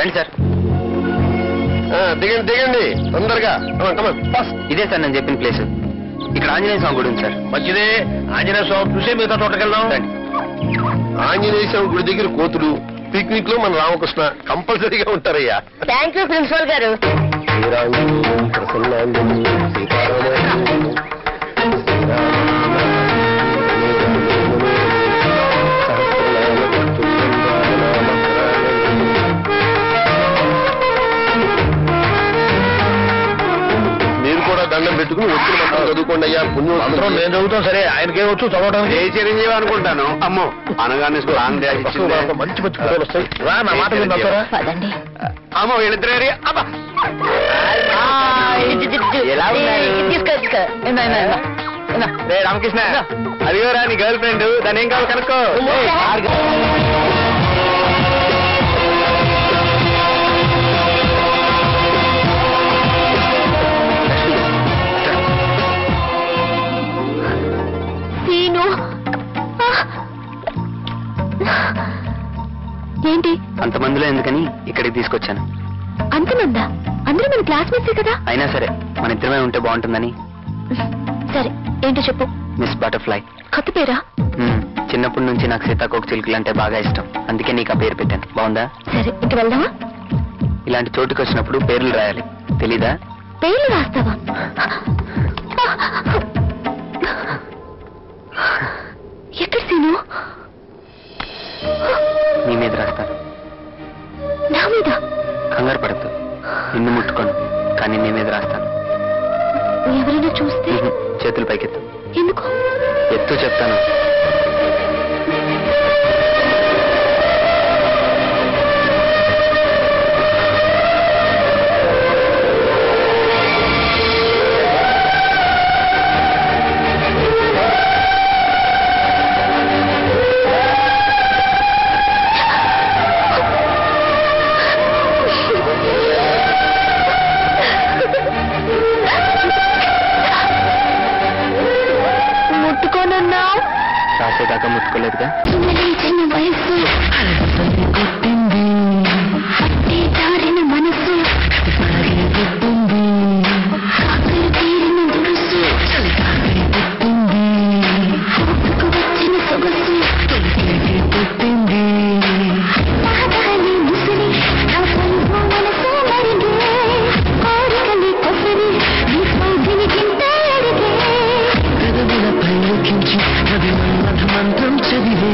రండి సార్. దిగండి దిగండి. తొందరగా. ఇదే సార్ నేను చెప్పిన ప్లేస్ ఇక్కడ ఆంజనేయ స్వామి గుడి ఉంది సార్. మంచిదే ఆంజనేయ స్వామి చూసే మిగతా తోటకెళ్దాం. ఆంజనేయ స్వామి గుడి దగ్గర కోతులు పిక్నిక్లో మన రామకృష్ణ కంపల్సరీగా ఉంటారయ్యా. థ్యాంక్ యూ ప్రిన్సిపల్ గారు. దండం పెట్టుకుని వచ్చిన మంత్రం చదువుకోండి అయ్యా. పుణ్యం మంత్రం నేను చదువుతాం సరే ఆయనకే వచ్చు చదవడానికి ఏ చిరంజీవి అనుకుంటాను? అమ్మో అనగానే మంచి మంచి ఫోటోలు వస్తాయి. రా నా మాట వింటారా పదండి. అమ్మ వీళ్ళిద్దరే అబ్బా. రామకృష్ణ అదిగోరా నీ గర్ల్ ఫ్రెండ్. దాని ఏం కావాలి కనుక్కో. సీను ఏంటి? అంతమందిలో ఎందుకని ఇక్కడికి తీసుకొచ్చాను. అంతమందా? అందరూ మన క్లాస్మేట్సే కదా? అయినా సరే మన ఇద్దరమే ఉంటే బాగుంటుందని. సరే ఏంటో చెప్పు. Miss butterfly. కొత్త పేరా. చిన్నప్పటి నుంచి నాకు సీతాకోక చిలుకలు అంటే బాగా ఇష్టం. అందుకే నీకు ఆ పేరు పెట్టాను. బాగుందా? సరే ఇంక వెళ్దామా? ఇలాంటి చోటుకి వచ్చినప్పుడు పేర్లు రాయాలి. తెలీదా? పేర్లు రాస్తావా? నీ మీద రాస్తాను. నా మీద? కంగారు పడద్దు. నిన్ను ముట్టుకోను. కానీ నీ మీద రాస్తాను. ఎవరైనా చూస్తే. చేతులు పైకెత్తు. ఎందుకు? ఎత్తు చెప్తాను. కాసేదాకా రాసేదాకా ముట్టుకోలేదుగా? చిన్న వయసు.